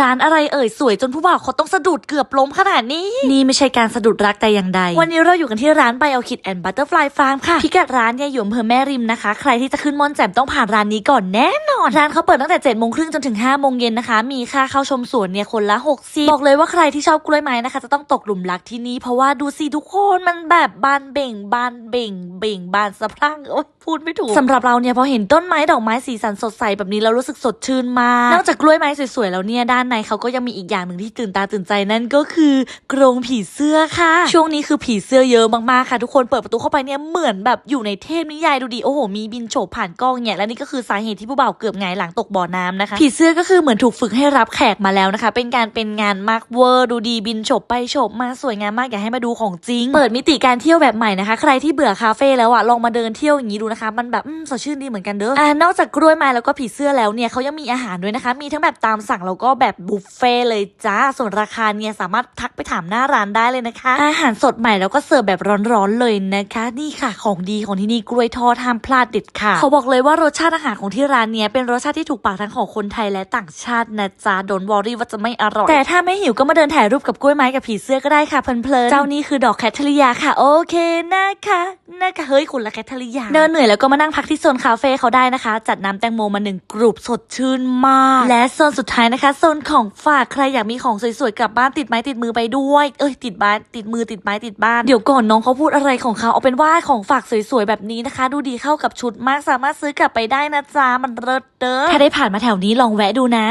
ร้านอะไรเอ่ยสวยจนผู้บ่าวเขาต้องสะดุดเกือบล้มขนาดนี้ นี่ไม่ใช่การสะดุดรักแต่อย่างใด วันนี้เราอยู่กันที่ร้านไบโอคิดแอนด์บัตเตอร์ฟลายฟาร์มค่ะ พิกัดร้านเนี่ยอยู่อำเภอแม่ริมนะคะ ใครที่จะขึ้นม่อนแจ่มต้องผ่านร้านนี้ก่อนแน่นอน ร้านเขาเปิดตั้งแต่7จ็ดโมงครึ่งจนถึง5้าโมงเย็นนะคะ มีค่าเข้าชมสวนเนี่ยคนละ6กสิบอกเลยว่าใครที่ชอบกล้วยไม้นะคะ จะต้องตกหลุมรักที่นี่เพราะว่าดูสิทุกคนมันแบบบานเบ่ง บานเบ่ง เบ่งบานสะพรั่งโอ๊ยพูดไม่ถูกสำหรับเราเนี่ยพอเห็นต้นไม้ดอกไม้สีสันสดใสแบบนี้เรารู้สึกสดชื่นมากนอกจากกล้วยไม้สวยๆแล้วเนี่ยด้านในเขาก็ยังมีอีกอย่างหนึ่งที่ตื่นตาตื่นใจนั่นก็คือกรงผีเสื้อค่ะ ช่วงนี้คือผีเสื้อเยอะมากๆค่ะ ทุกคนเปิดประตูเข้าไปเนี่ยเหมือนแบบอยู่ในเทพนิยายดูดีโอ้โหมีบินโฉบผ่านกล้องเนี่ยและนี่ก็คือสาเหตุที่ผู้บ่าวเกือบหงายหลังตกบ่อน้ำนะคะ ผีเสื้อก็คือเหมือนถูกฝึกให้รับแขกมาแล้วนะคะ เป็นการเป็นงานมากเวอร์ดูดีบินโฉบไปโฉบมาสวยงามมากอยากให้มาดูของจริง เปิดมิติการเที่ยวแบบใหม่นะคะ ใครที่เบื่อคาเฟ่แล้วอะลองมาเดินเที่ยวอย่างนี้ดูนะคะ มันแบบอืมสดชื่นดีเหมือนกันเด้ออ่านอกจากกล้วยไม้แล้วก็ผีเสื้อแล้วเนี่ยเขายังมีอาหารด้วยนะคะ มีทั้งแบบตามสั่งแล้วก็แบบบุฟเฟ่ต์เลยจ้า ส่วนราคาเนี่ยสามารถทักไปถามหน้าร้านได้เลยนะคะ อาหารสดใหม่แล้วก็เสิร์ฟแบบร้อนๆเลยนะคะ นี่ค่ะของดีของที่นี่กล้วยทอดห้ามพลาดเด็ดค่ะเขาบอกเลยว่ารสชาติอาหารของที่ร้านเนี้ยเป็นรสชาติที่ถูกปากทั้งของคนไทยและต่างชาตินะจ๊ะโดนวอรี่ว่าจะไม่อร่อย แต่ถ้าไม่หิวก็มาเดินถ่ายรูปกับกล้วยไม้กับผีเสื้อก็ได้ค่ะเพลินๆเจ้านี่คือดอกแคทเธอรียาค่ะ โอเคนะคะนะคะเฮ้ยคุณละแคทเธอรียาเดินเหนื่อยแล้วก็มานั่งพักที่โซนคาเฟ่เขาได้นะคะ จัดน้ำแตงโมมาหนึ่งกรุบสดชื่นมาก และโซนสุดท้ายนะคะโซนของฝากใครอยากมีของสวยๆกลับบ้านติดไม้ติดมือไปด้วย เอ้ยติดบ้านติดมือติดไม้ติดบ้าน เดี๋ยวก่อนน้องเขาพูดอะไรของเขาเอาเป็นว่าของฝากสวยๆแบบนี้นะคะ ดูดีเข้ากับชุดมากสามารถซื้อกลับไปได้นะจ๊ะมันเลิศเด้อถ้าได้ผ่านมาแถวนี้ลองแวะดูนะ